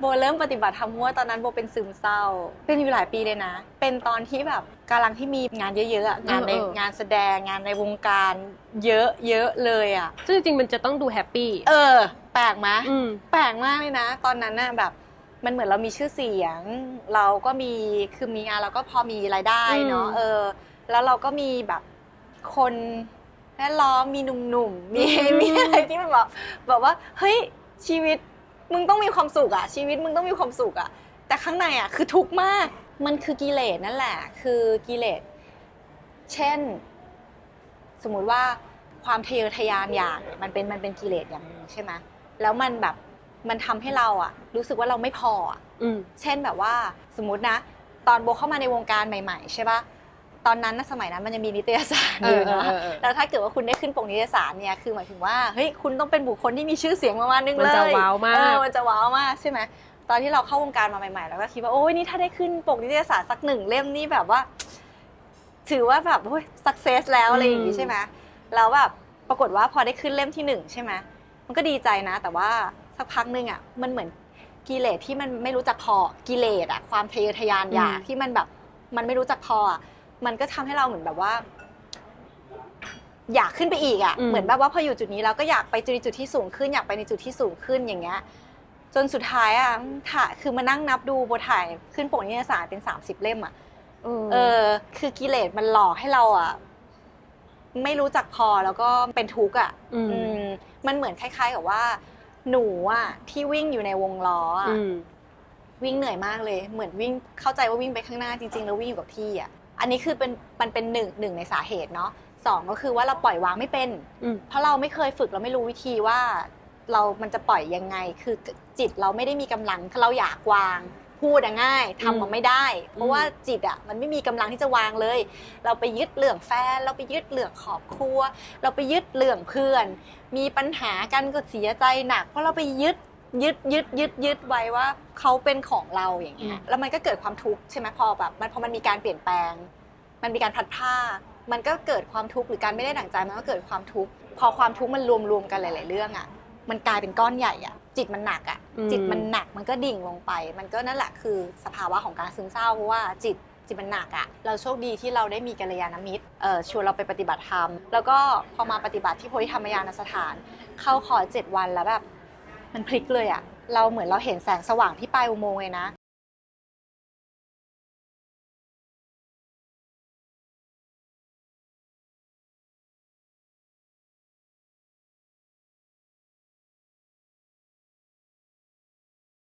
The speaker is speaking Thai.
โบเริ่มปฏิบัติธรรมเพราะว่าตอนนั้นโบเป็นซึมเศร้า เป็นอยู่หลายปีเลยนะ เป็นตอนที่แบบกำลังที่มีงานเยอะๆอะงานในเออเอองานแสดงงานในวงการเยอะเยอะเลยอะซึ่งจริงๆมันจะต้องดูแฮปปี้เออ แปลกไหมอืมแปลกมากเลยนะ ตอนนั้นน่ะแบบมันเหมือนเรามีชื่อเสียง เราก็มีคือมีงานเราก็พอมีรายได้เนาะอืมเออ แล้วเราก็มีแบบคนแวดล้อมมีหนุ่มๆมีอืมมีอะไรที่มันแบบแบบว่าเฮ้ยชีวิต มึงต้องมีความสุขอะชีวิตมึงต้องมีความสุขอะแต่ข้างในอะคือทุกข์มาก มันคือกิเลสนั่นแหละ คือกิเลส เช่น สมมุติว่าความทะเยอทะยานอยากเนี่ยมันเป็นมันเป็นกิเลสอย่างหนึ่งใช่ไหมแล้วมันแบบมันทำให้เราอะรู้สึกว่าเราไม่พออะอืมเช่นแบบว่าสมมตินะ ตอนโบเข้ามาในวงการใหม่ ๆ ใช่ปะ ตอนนั้นนะสมัยนั้นมันยังมีนิตยสารเออยู่อเออนะเออเออแล้วถ้าเกิดว่าคุณได้ขึ้นปกนิตยสารเนี่ยคือหมายถึงว่าเฮ้ยคุณต้องเป็นบุคคลที่มีชื่อเสียงประมาณนึงมันเลยจะว้าวมากเออมันจะว้าวมากใช่ไหมตอนที่เราเข้าวงการมาใหม่ๆ แล้วก็คิดว่าโอ้ยนี่ถ้าได้ขึ้นปกนิตยสารสักหนึ่งเล่มนี่แบบว่า ถือว่าแบบโอ้ยสักเซสแล้วอะไรอย่างงี้อืมใช่ไหมแล้วแบบปรากฏว่าพอได้ขึ้นเล่มที่หนึ่งใช่ไหมมันก็ดีใจนะ แต่ว่าสักพักหนึงอะมันเหมือนกิเลสที่มันไม่รู้จักพอกิเลสอะความทะเยอทะยานอยากที่มันแบบมันไม่รู้จักพออะ มันก็ทำให้เราเหมือนแบบว่า อยากขึ้นไปอีกอะอืม เหมือนแบบว่าพออยู่จุดนี้เราก็อยากไปในจุดที่สูงขึ้น อยากไปในจุดที่สูงขึ้นอย่างเงี้ย จนสุดท้ายอะถ่ายคือมานั่งนับดูโบถ่ายขึ้นปกนิตยสารเป็น 30 เล่มอะ เออ คือกิเลสมันหลอกให้เราอะไม่รู้จักพอแล้วก็เป็นทุกข์อะ อืมอืมมันเหมือนคล้าย ๆ กับว่า หนูอะที่วิ่งอยู่ในวงล้ออะอืมวิ่งเหนื่อยมากเลย เหมือนวิ่งเข้าใจว่าวิ่งไปข้างหน้าจริงๆ แล้ววิ่งอยู่กับที่อะ อันนี้คือเป็นมันเป็นหนึ่งหนึ่งในสาเหตุเนาะสองก็คือว่าเราปล่อยวางไม่เป็น อืม เพราะเราไม่เคยฝึกเราไม่รู้วิธีว่า เรามันจะปล่อยยังไง คือจิตเราไม่ได้มีกำลังถ้าเราอยากวาง พูดอะง่ายทำมันไม่ได้ เพราะว่าจิตอะมันไม่มีกำลังที่จะวางเลย เราไปยึดเรื่องแฟน เราไปยึดเรื่องครอบครัว เราไปยึดเรื่องเพื่อน มีปัญหากันก็เสียใจหนัก เพราะเราไปยึด ยึดยึดยึดยึดไว้ว่าเขาเป็นของเราอย่างเงี้ยอืมแล้วมันก็เกิดความทุกข์ใช่ไหมพอแบบมันพอมันมีการเปลี่ยนแปลง มันมีการพลัดพรากมันก็เกิดความทุกข์หรือการไม่ได้ดั่งใจมันก็เกิดความทุกข์พอความทุกข์มันรวมๆกันหลาย ๆ เรื่องอะมันกลายเป็นก้อนใหญ่อะ จิตมันหนักอะอืมจิตมันหนักมันก็ดิ่งลงไป มันก็นั่นแหละคือสภาวะของการซึมเศร้าเพราะว่าจิตจิตมันหนักอะ เราโชคดีที่เราได้มีกัลยาณมิตรเอ่อชวนเราไปปฏิบัติธรรม แล้วก็พอมาปฏิบัติที่โพธิธรรมยานสถาน เข้าขอเจ็ดวันแล้วแบบ มันพลิกเลยอะเราเหมือนเราเห็นแสงสว่างที่ปลายอุโมงค์เลยนะ